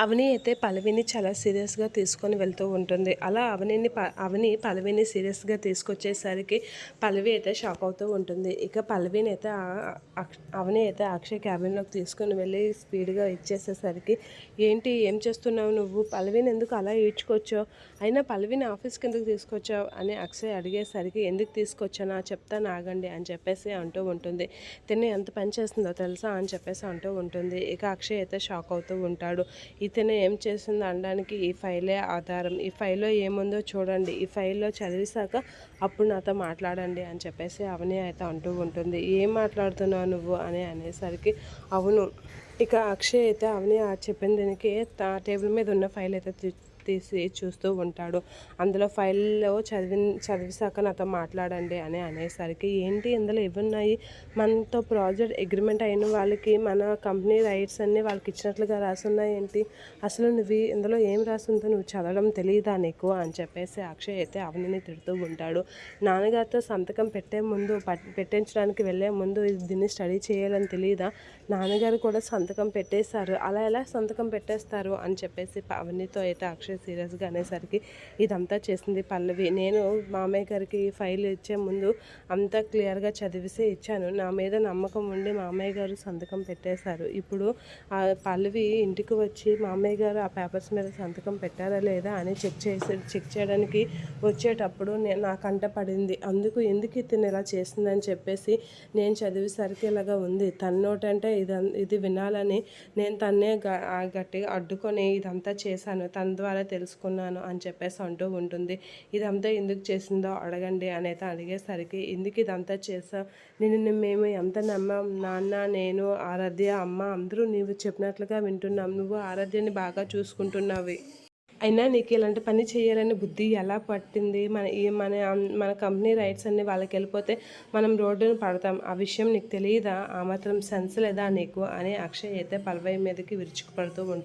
అవని అయితే పల్లవిని చాలా సీరియస్గా తీసుకొని వెళ్తూ ఉంటుంది. అలా అవనిని ప అవని పలవిని సీరియస్గా తీసుకొచ్చేసరికి పల్లవి అయితే షాక్ అవుతూ ఉంటుంది. ఇక పల్లవిని అయితే అక్ష- అవని అయితే అక్షయ్ క్యాబిన్లోకి తీసుకొని వెళ్ళి స్పీడ్గా ఇచ్చేసేసరికి ఏంటి? ఏం చేస్తున్నావు నువ్వు? పల్లవిని ఎందుకు అలా ఈడ్చుకొచ్చావు? అయినా పల్లవిని ఆఫీస్కి ఎందుకు తీసుకొచ్చావు? అని అక్షయ్ అడిగేసరికి ఎందుకు తీసుకొచ్చానా? చెప్తాను ఆగండి అని చెప్పేసి అంటూ ఉంటుంది. తిని ఎంత పని చేస్తుందో తెలుసా? అని చెప్పేసి అంటూ ఉంటుంది. ఇక అక్షయ్ అయితే షాక్ అవుతూ ఉంటాడు. ఇతను ఏం చేసింది అనడానికి ఈ ఫైలే ఆధారం. ఈ ఫైల్లో ఏముందో చూడండి. ఈ ఫైల్లో చదివిసాక అప్పుడు నాతో మాట్లాడండి అని చెప్పేసి అవని అయితే అంటూ ఉంటుంది. ఏం మాట్లాడుతున్నావు నువ్వు? అని అనేసరికి అవును. ఇక అక్షయ్ అయితే అవని ఆ చెప్పిన దానికి టేబుల్ మీద ఉన్న ఫైల్ అయితే తీసి చూస్తూ ఉంటాడు. అందులో ఫైల్లో చదివి చదివిసాక నాతో మాట్లాడండి అని అనేసరికి ఏంటి ఇందులో ఇవున్నాయి మనతో ప్రాజెక్ట్ అగ్రిమెంట్ అయిన వాళ్ళకి మన కంపెనీ రైట్స్ అన్నీ వాళ్ళకి ఇచ్చినట్లుగా రాసున్నాయి ఏంటి? అసలు నువ్వు ఇందులో ఏం రాసుందో నువ్వు చదవడం తెలియదా నీకు? అని చెప్పేసి అక్షయ్ అయితే అవనిని తిడుతూ ఉంటాడు. నాన్నగారితో సంతకం పెట్టే ముందు పట్- పెట్టించడానికి వెళ్ళే ముందు దీన్ని స్టడీ చేయాలని తెలియదా నాన్నగారు కూడా సంతకం పెట్టేశారు. అలా ఎలా సంతకం పెట్టేస్తారు? అని చెప్పేసి అవనితో అయితే అక్షయ్ సీరియస్గా అనేసరికి ఇదంతా చేసింది పల్లవి. నేను మామయ్య గారికి ఫైల్ ఇచ్చే ముందు అంతా క్లియర్గా చదివిసే ఇచ్చాను. నా మీద నమ్మకం ఉండి మామయ్య గారు సంతకం పెట్టేశారు. ఇప్పుడు ఆ పల్లవి ఇంటికి వచ్చి మామయ్య గారు ఆ పేపర్స్ మీద సంతకం పెట్టారా లేదా అని చెక్ చేసి చెక్ చేయడానికి వచ్చేటప్పుడు నేను నా కంట పడింది. అందుకు ఎందుకు ఇతను ఇలా చేసిందని చెప్పేసి నేను చదివేసరికి ఇలాగా ఉంది. తన నోటంటే ఇది ఇది వినాలని నేను తన్నే గ- గట్టిగా అడ్డుకొని ఇదంతా చేశాను. తన ద్వారా తెలుసుకున్నాను అని చెప్పేసి అంటూ ఉంటుంది. ఇదంతా ఎందుకు చేసిందో అడగండి అనేది అడిగేసరికి ఎందుకు ఇదంతా చేసావు? నిన్ను మేము ఎంత నమ్మాం? నాన్న నేను ఆరాధ్య అమ్మ అందరూ నీవు చెప్పినట్లుగా వింటున్నాం. నువ్వు ఆరాధ్యని బాగా చూసుకుంటున్నావి. అయినా నీకు ఇలాంటి పని చేయాలని బుద్ధి ఎలా పట్టింది? మన ఈ మన మన కంపెనీ రైట్స్ అన్ని వాళ్ళకి వెళ్ళిపోతే మనం రోడ్డును పడతాం. ఆ విషయం నీకు తెలియదా ఆ మాత్రం సెన్స్ లేదా నీకు? అని అక్షయ్ అయితే పల్వై మీదకి విరుచుకుపడుతూ ఉంటాడు.